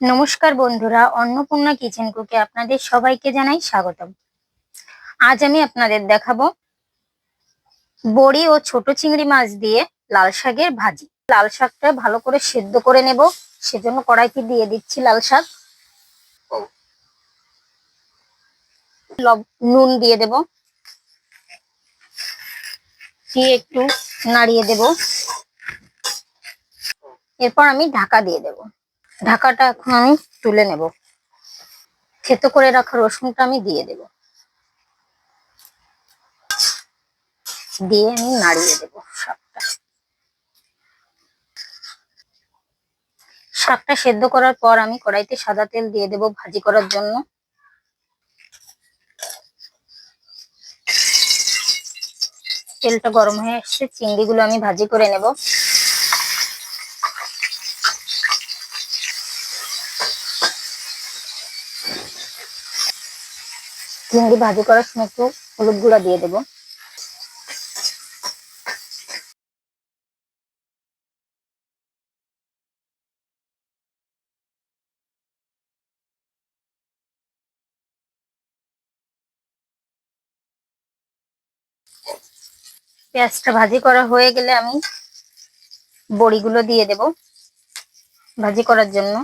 নমস্কার বন্ধুরা, অন্নপূর্ণা কিচেন কুকে আপনাদের সবাইকে জানাই স্বাগতম। আজ আমি আপনাদের দেখাবো বড়ি ও ছোট চিংড়ি মাছ দিয়ে লাল শাকের ভাজি। লাল শাকটা ভালো করে সেদ্ধ করে নেব, সেজন্য কড়াইতে দিয়ে দিচ্ছি লাল শাক। নুন দিয়ে দেব। দিয়ে একটু নাড়িয়ে দেব। এরপর আমি ঢাকা দিয়ে দেব। ঢাকাটা এখন আমি তুলে নেব। থেতো করে রাখা রসুনটা আমি দিয়ে দেব। দিয়ে আমি নাড়িয়ে দেব শাকটা। শাকটা সেদ্ধ করার পর আমি কড়াইতে সাদা তেল দিয়ে দেব ভাজি করার জন্য। তেলটা গরম হয়ে আসছে চিংড়িগুলো আমি ভাজি করে নেব। চিংড়ি ভাজি করার সময় একটু হলুদ গুঁড়া দিয়ে দেবো। পেঁয়াজটা ভাজি করা হয়ে গেলে আমি বড়িগুলো দিয়ে দেব ভাজি করার জন্য।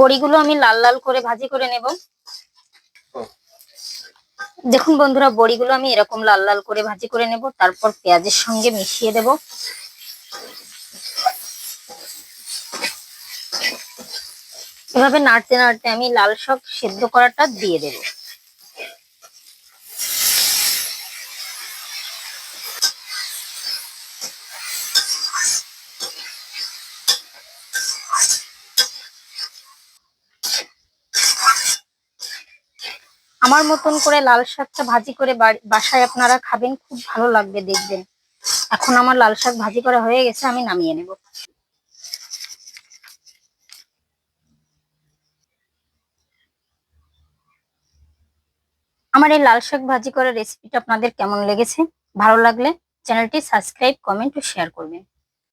বড়িগুলো আমি লাল লাল করে ভাজি করে নেব। দেখুন বন্ধুরা বড়িগুলো আমি এরকম লাল লাল করে ভাজি করে নেব তারপর পেঁয়াজের সঙ্গে মিশিয়ে দেব। এভাবে নাড়তে নাড়তে আমি লাল শাক সেদ্ধ করাটা দিয়ে দেব। আমার মতন করে লাল শাকটা ভাজি করে বাসায় আপনারা খাবেন, খুব ভালো লাগবে দেখবেন। এখন আমার লাল শাক ভাজি করা হয়ে গেছে, আমি নামিয়ে নেব। আমার এই লাল শাক ভাজি করার রেসিপিটা আপনাদের কেমন লেগেছে? ভালো লাগলে চ্যানেলটি সাবস্ক্রাইব, কমেন্ট ও শেয়ার করবেন।